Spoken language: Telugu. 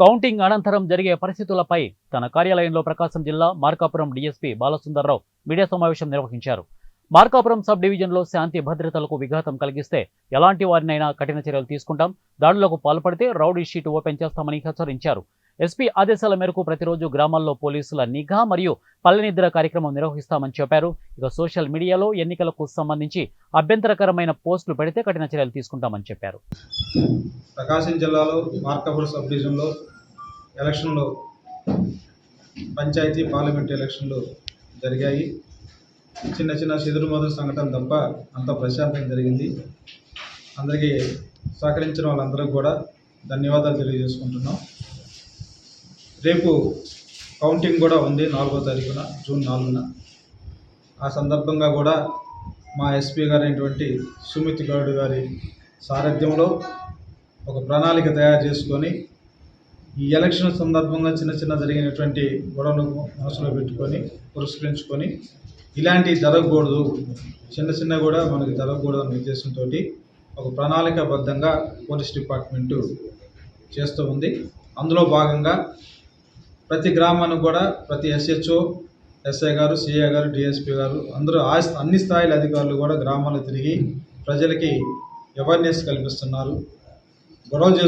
కౌంటింగ్ అనంతరం జరిగే పరిస్థితులపై తన కార్యాలయంలో ప్రకాశం జిల్లా మార్కాపురం డీఎస్పీ బాలసుందర్రావు మీడియా సమావేశం నిర్వహించారు. మార్కాపురం సబ్ డివిజన్లో శాంతి భద్రతలకు విఘాతం కలిగిస్తే ఎలాంటి వారినైనా కఠిన చర్యలు తీసుకుంటాం. దాడులకు పాల్పడితే రౌడీ షీట్ ఓపెన్ చేస్తామని హెచ్చరించారు. ఎస్పీ ఆదేశాల మేరకు ప్రతిరోజు గ్రామాల్లో పోలీసుల నిఘా మరియు పల్లెనిద్ర కార్యక్రమం నిర్వహిస్తామని చెప్పారు. ఇక సోషల్ మీడియాలో ఎన్నికలకు సంబంధించి అభ్యంతరకరమైన పోస్టులు పెడితే కఠిన చర్యలు తీసుకుంటామని చెప్పారు. ప్రకాశం జిల్లాలో మార్కాపూర్ సబ్ డివిజన్లో ఎలక్షన్లు పంచాయతీ పార్లమెంట్ ఎలక్షన్లు జరిగాయి. చిన్న చిన్న చెదురుమదురు సంఘటన తప్ప అంత ప్రశాంతంగా జరిగింది. అందరికీ సహకరించిన వాళ్ళందరూ కూడా ధన్యవాదాలు తెలియజేసుకుంటున్నాం. రేపు కౌంటింగ్ కూడా ఉంది నాలుగో తారీఖున జూన్ నాలుగున. ఆ సందర్భంగా కూడా మా ఎస్పీ గారైనటువంటి సుమిత్ గౌడ్ గారి సారథ్యంలో ఒక ప్రణాళిక తయారు చేసుకొని ఈ ఎలక్షన్ సందర్భంగా చిన్న చిన్న జరిగినటువంటి గొడవను మనసులో పెట్టుకొని పురస్కరించుకొని ఇలాంటివి జరగకూడదు. చిన్న చిన్న కూడా మనకి జరగకూడదు అనే ఉద్దేశంతో ఒక ప్రణాళికాబద్ధంగా పోలీస్ డిపార్ట్మెంటు చేస్తూ ఉంది. అందులో భాగంగా ప్రతి గ్రామానికి కూడా ప్రతి ఎస్హెచ్ఓ ఎస్ఐ గారు సిఐ గారు డిఎస్పీ గారు అందరూ ఆ అన్ని స్థాయిల అధికారులు కూడా గ్రామాలు తిరిగి ప్రజలకి అవేర్నెస్ కల్పిస్తున్నారు. గొడవలు చేసు